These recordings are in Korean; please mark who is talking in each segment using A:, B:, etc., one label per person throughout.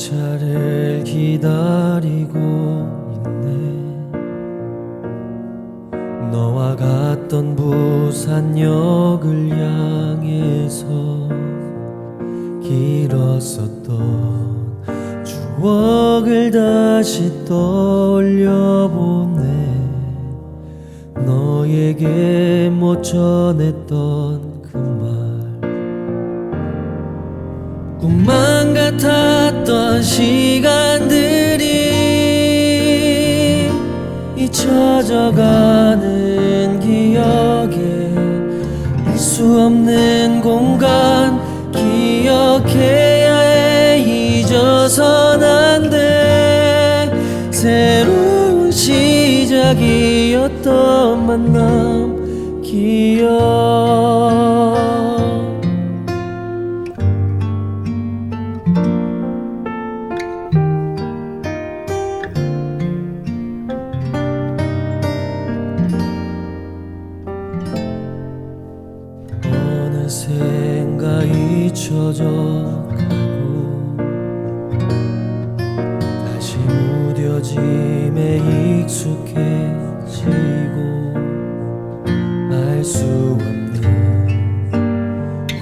A: 열차를 기다리고 있네. 너와 갔던 부산역을 향해서 길었었던 추억을 다시 떠올려보네. 너에게 못 전했던 그 말. 꿈만 같 았던 시간들이 잊혀져가는 기억에 알 수 없는 공간 기억해야 해. 잊어선 안돼. 새로운 시작이었던 만남 기억 잊혀져 가고 다시 무뎌짐에 익숙해지고 알 수 없는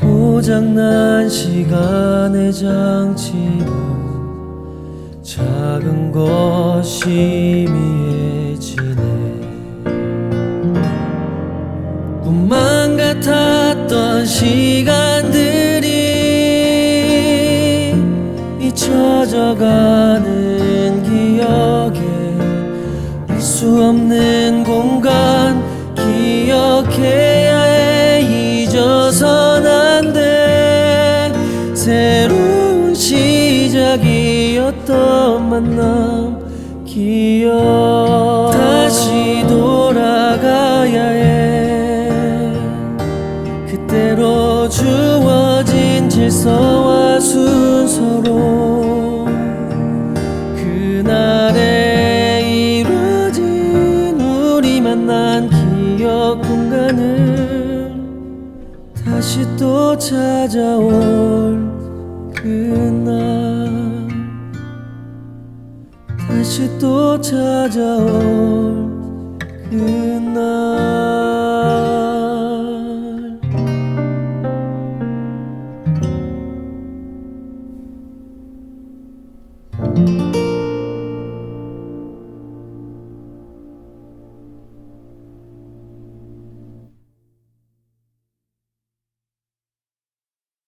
A: 고장난 시간의 장치로 작은 것이 미해지네. 꿈만 같았던 시간 잊혀져가는 기억에 알수 없는 공간 기억해야 해. 잊어선 안돼. 새로운 시작이었던 만남 기억. 다시 돌아가야 해. 그때로 주어진 질서와 순서로 공간을 다시 또 찾아올 그날. 다시 또 찾아올 그날.